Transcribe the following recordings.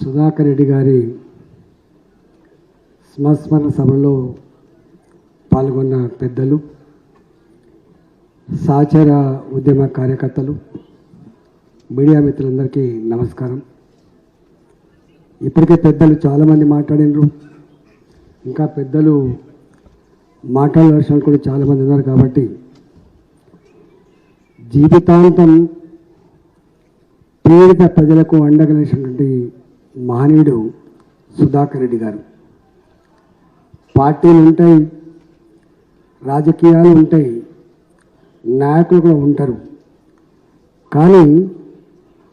సుధాకర్ రెడ్డి గారి స్మస్మరణ సభలో పాల్గొన్న పెద్దలు సహచర ఉద్యమ కార్యకర్తలు మీడియా మిత్రులందరికీ నమస్కారం. ఇప్పటికే పెద్దలు చాలామంది మాట్లాడినరు. ఇంకా పెద్దలు మాట్లాడాల్సిన కూడా చాలామంది ఉన్నారు కాబట్టి జీవితాంతం పీడిత ప్రజలకు అండగలిసినటువంటి మహనీయుడు సుధాకర్ రెడ్డి గారు. పార్టీలు ఉంటాయి రాజకీయాలు ఉంటాయి నాయకులు కూడా ఉంటారు. కానీ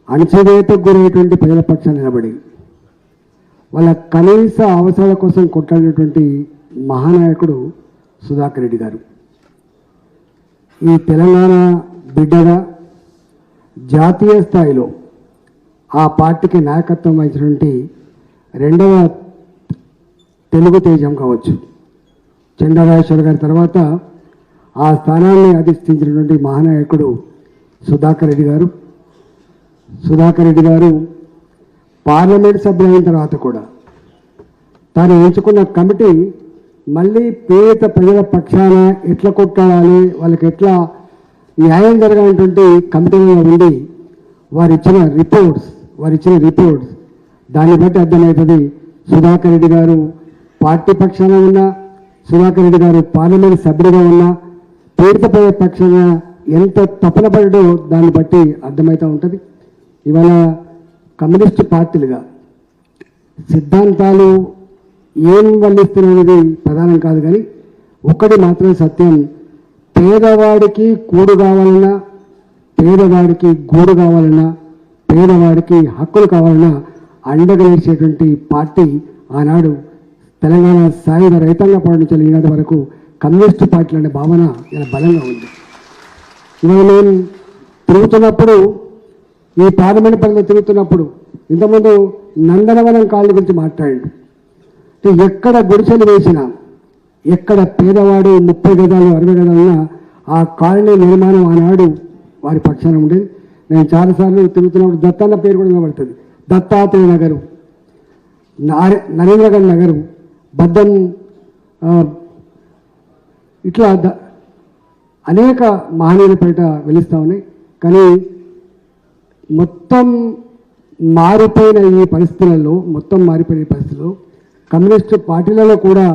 అణచివేతకు గురైనటువంటి ప్రజల పక్షాన్ని నిలబడి వాళ్ళ కనీస అవసరాల కోసం కొట్లాడినటువంటి మహానాయకుడు సుధాకర్ రెడ్డి గారు. ఈ తెలంగాణ బిడ్డగా జాతీయ స్థాయిలో ఆ పార్టీకి నాయకత్వం వహించినటువంటి రెండవ తెలుగు తేజం కావచ్చు. చండరాజేశ్వర గారి తర్వాత ఆ స్థానాన్ని అధిష్ఠించినటువంటి మహానాయకుడు సుధాకర్ రెడ్డి గారు. సుధాకర్ రెడ్డి గారు పార్లమెంట్ సభ్యులైన తర్వాత కూడా తాను ఎంచుకున్న కమిటీ మళ్ళీ పేద ప్రజల పక్షాన ఎట్లా కొట్టాడాలి వాళ్ళకి ఎట్లా న్యాయం జరగాలన్నటువంటి కమిటీలో ఉండి వారు ఇచ్చిన రిపోర్ట్స్ వారు ఇచ్చిన రిపోర్ట్స్ దాన్ని బట్టి అర్థమవుతుంది సుధాకర్ రెడ్డి గారు పార్టీ పక్షాన ఉన్నా సుధాకర్ రెడ్డి గారు పార్లమెంట్ సభ్యుడిగా ఉన్నా పీడిత పక్షాన ఎంత తపన పడడో దాన్ని బట్టి అర్థమవుతూ ఉంటుంది. ఇవాళ కమ్యూనిస్టు పార్టీలుగా సిద్ధాంతాలు ఏం వల్లిస్తున్నది ప్రధానం కాదు కానీ ఒక్కటి మాత్రం సత్యం. పేదవాడికి కూడు కావాలన్నా పేదవాడికి గూడు కావాలన్నా పేదవాడికి హక్కులు కావాలన్నా అండగలేసేటువంటి పార్టీ ఆనాడు తెలంగాణ సాయుధ రైతాంగ పార్టీ నుంచి ఈనాటి వరకు కమ్యూనిస్టు పార్టీలు అనే భావన ఇలా బలంగా ఉంది. ఇవాళ నేను తిరుగుతున్నప్పుడు ఈ పార్లమెంట్ పరిధిలో తిరుగుతున్నప్పుడు ఇంతకుముందు నందనవనం కాలనీ గురించి మాట్లాడండి. ఎక్కడ గుడిసెలు వేసినా ఎక్కడ పేదవాడు ముప్పై గదాలు అరవై గదాలు ఆ కాలనీ నిర్మాణం ఆనాడు వారి పక్షాన ఉండేది. నేను చాలాసార్లు తిరుగుతున్నప్పుడు దత్తన్న పేరు కూడా వినబడుతుంది దత్తాత్రేయ నగరు నరేంద్రగఢ్ నగరు బద్దం ఇట్లా ద- అనేక మహనీయుల పేట వెలుస్తూ ఉన్నాయి. కానీ మొత్తం మారిపోయిన ఈ పరిస్థితులలో మొత్తం మారిపోయిన ఈ పరిస్థితుల్లో కమ్యూనిస్టు పార్టీలలో కూడా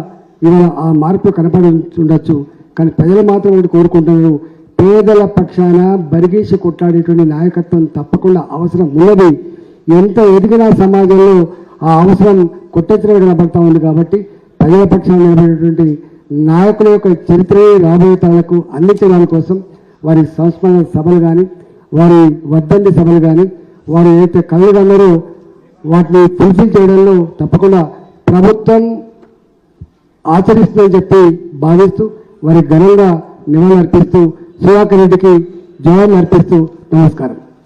ఇవాళ ఆ మార్పు కనపడి ఉండొచ్చు కానీ ప్రజలు మాత్రం కోరుకుంటున్నారు? పేదల పక్షాన బరిగీసి కొట్లాడేటువంటి నాయకత్వం తప్పకుండా అవసరం ఉన్నది. ఎంత ఎదిగిన సమాజంలో ఆ అవసరం కొట్టెచ్చడం కనబడతా ఉంది కాబట్టి ప్రజల పక్షాన నిలబడేటువంటి నాయకుల యొక్క చరిత్రే రాబోయే తరాలకు అందించడం కోసం వారి సంస్మరణ సభలు కానీ వారి వర్ధంతి సభలు కానీ వారు ఏదైతే కళ్ళు కన్నారో వాటిని ఫుల్ఫిల్ చేయడంలో తప్పకుండా ప్రభుత్వం ఆచరిస్తుందని చెప్పి భావిస్తూ వారి ఘనంగా నివాళులు అర్పిస్తూ సుధాకర్ రెడ్డికి జవాబు అర్పిస్తూ నమస్కారం.